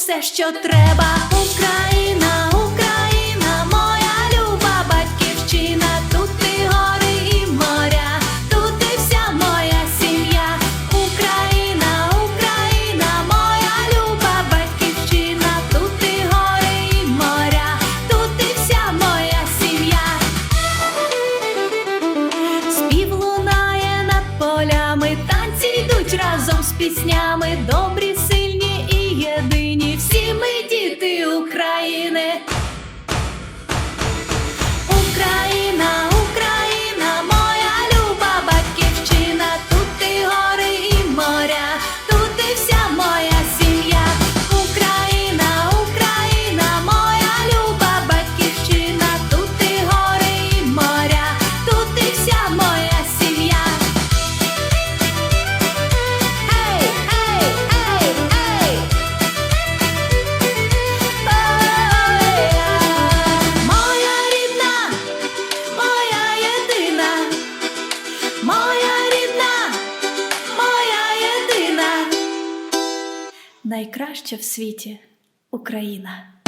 все, що треба. Україна, Україна, моя люба батьківщина, тут і гори і моря, тут і вся моя сім'я. Україна, Україна, моя люба батьківщина, тут і гори і моря, тут і вся моя сім'я. Спів лунає над полями, танці йдуть разом з піснями, добрі, моя рідна, моя єдина, найкраща в світі Україна.